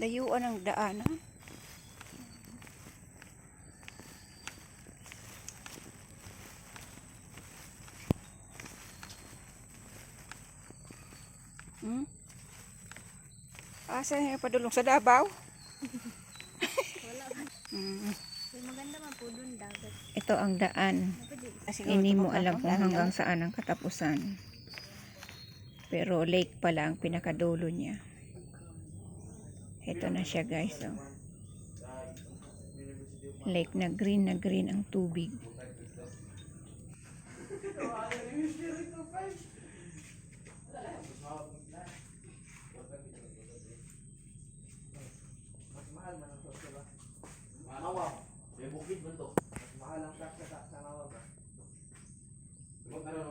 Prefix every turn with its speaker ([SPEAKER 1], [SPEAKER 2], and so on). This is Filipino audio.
[SPEAKER 1] Layuan ang daan, ha? Hmm? Asa yung padulong sa Davao?
[SPEAKER 2] Wala.
[SPEAKER 1] Hmm.
[SPEAKER 2] May maganda man po dun dagat.
[SPEAKER 1] Ito ang daan. Hindi mo alam kung hanggang saan ang katapusan. Pero lake pala ang pinakadulo niya. Ito na siya guys. Oh. Lake na green na green ang tubig.
[SPEAKER 3] Mawag. May bukid ba to? Mas mahal ang tax sa ah.